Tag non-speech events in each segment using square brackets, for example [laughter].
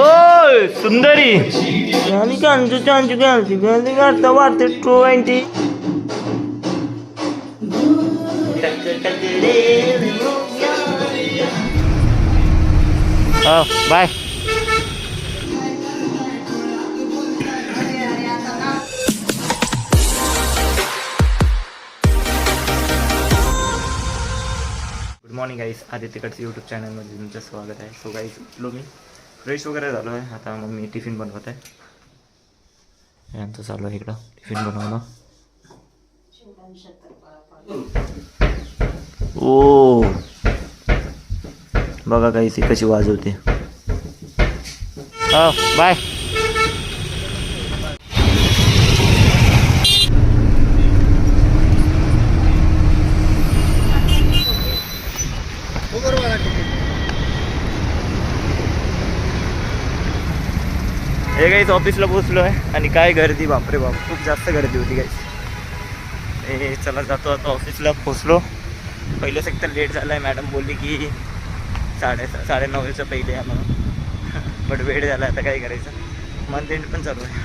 ಓಯ್ ಸುಂದರಿ ನನಗೆ ಅಂಜು ಚಾಂಜು ಕಾಣ್ತಿ ನನಗೆ ಅರ್ಥ ಮಾಡ್ತಿ ಟೂ ಆಂಟಿ ಬಾಯ್ मॉर्निंग गाईस आदित्यकडचं यूट्यूब चॅनलमध्ये तुमचं स्वागत आहे. सो गाईस उठलो मी फ्रेश वगैरे झालो आहे. आता मग मी टिफिन बनवत आहे. यांचं चालू आहे इकडं टिफिन बनवणं. ओ! बघा गाईस कशी वाजवते. हो बाय हे गाईस ऑफिसला पोचलो आहे. आणि काय गर्दी बापरे बाप. खूप जास्त गर्दी होती गाईस हे चला जातो आता ऑफिसला पोचलो पहिलेच एक तर लेट झाला आहे मॅडम बोलली की साडे साडे नऊच्या पहिले या म्हणून. [laughs] बट वेळ झाला आता काय करायचं? मंथ एंड पण चालू आहे.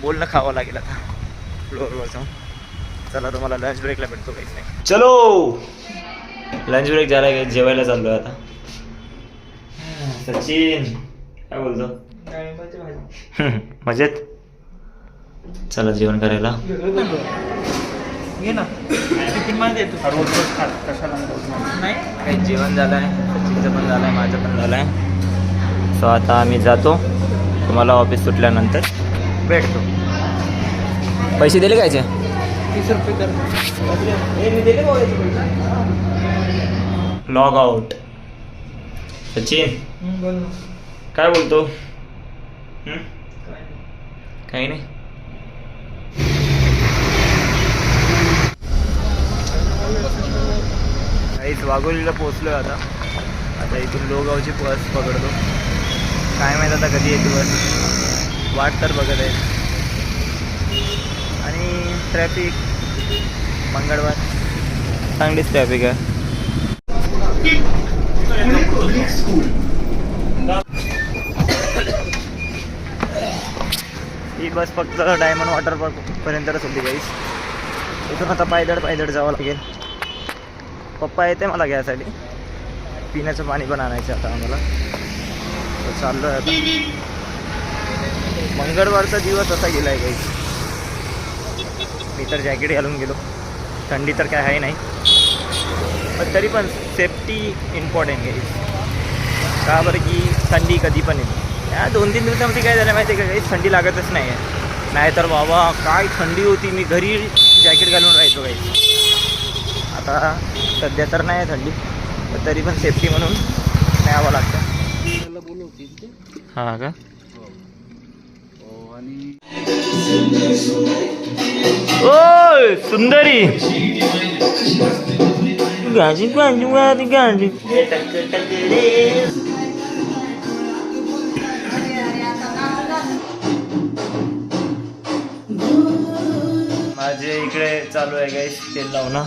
बोलणं खावं लागेल आता. फ्लोअरवर जाऊन. चला तुम्हाला लंच ब्रेकला भेटतो काहीच नाही चलो! लंच ब्रेक झाला आहे जेवायला चाललो आहे आता. सचिन काय बोलतो? मजेत. चला जेवण करायला. घे ना. टिफिनमध्ये तू? रोज रोज खात. कशाला नाही. काही जेवण झालं आहे सचिनचं पण झालं आहे माझं पण झालं आहे सो आता आम्ही जातो. तुम्हाला ऑफिस सुटल्यानंतर भेटतो. पैसे दिले कायचे तीस रुपये कर. Log out Sachin. हम्म, बोल ना. काय बोलतो? हं? काही नाही. काहीच वाघोलीला पोचलोय आता. आता इथून लोगावची बस पकडतो. काय माहीत आता कधी येते बस. वाट तर बघत आहे. आणि ट्रॅफिक मंगळवार. चांगलीच ट्रॅफिक आहे. बस फक्त डायमंड वॉटर पार्क पर्यंतच होती गाईस इथून आता पायदळ पायदळ जावं लागेल. पप्पा येते मला घ्यायसाठी. पिण्याचं पाणी पण आणायचं आता आम्हाला. चाललो आहे आता. मंगळवारचा दिवस असा गेला आहे गाईस मी तर जॅकेट घालून गेलो. थंडी तर काय आहे नाही. पण तरी पण सेफ्टी इम्पॉर्टंट गाईस का बरं की थंडी कधी पण येते. या दोन तीन दिवसामध्ये काय झालं माहिती आहे का? काही थंडी लागतच नाही आहे नाहीतर बाबा काय थंडी होती. मी घरी जॅकेट घालून राहायचो काही. आता सध्या तर नाही आहे थंडी तरी पण सेफ्टी म्हणून न्यावं लागतं. बोलवते हां का? हो आणि सुंदरी. गाजी गाजी गाजी गाजी. जे इकडे चालू आहे गाईस तेल लावणं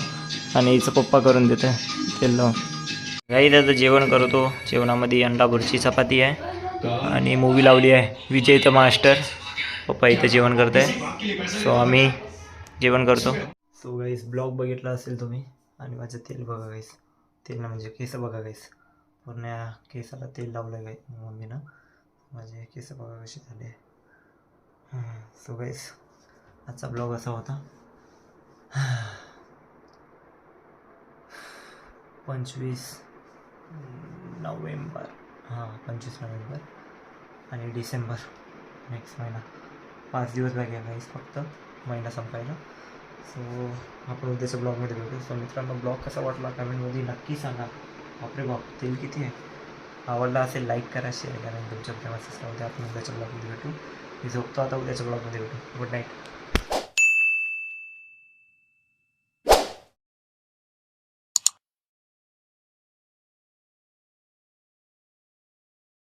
आणि हिचं पप्पा करून देते तेल लावून. गाई आता जेवण करतो. जेवणामध्ये अंडा भुर्ची चपाती आहे. आणि मूवी लावली आहे. विजय इथं मास्टर पप्पा इथं जेवण करत आहे सो आम्ही जेवण करतो. सो गाईस ब्लॉग बघितला असेल तुम्ही. आणि माझं तेल बघा गाईस तेल म्हणजे केस बघा गाईस पूर्ण केसाला तेल लावलं गाई मम्मीनं. माझे केस बघा कसे झाले. सो गाईस आजचा ब्लॉग असा होता. पंचवीस नोव्हेंबर. हां पंचवीस नोव्हेंबर आणि डिसेंबर नेक्स्ट महिना. पाच दिवस बाकी आहे गाईस फक्त महिना संपायला. सो आपण उद्याच्या ब्लॉगमध्ये भेटू सो मित्रांनो ब्लॉग कसा वाटला कमेंटमध्ये नक्की सांगा. बापरे बाप तेल किती आहे? आवडला असेल लाईक करा शेअर करा आणि तुमच्या प्रेमाचं सराव आपण उद्याच्या ब्लॉगमध्ये भेटू. मी झोपतो आता उद्याच्या ब्लॉगमध्ये भेटू. Good night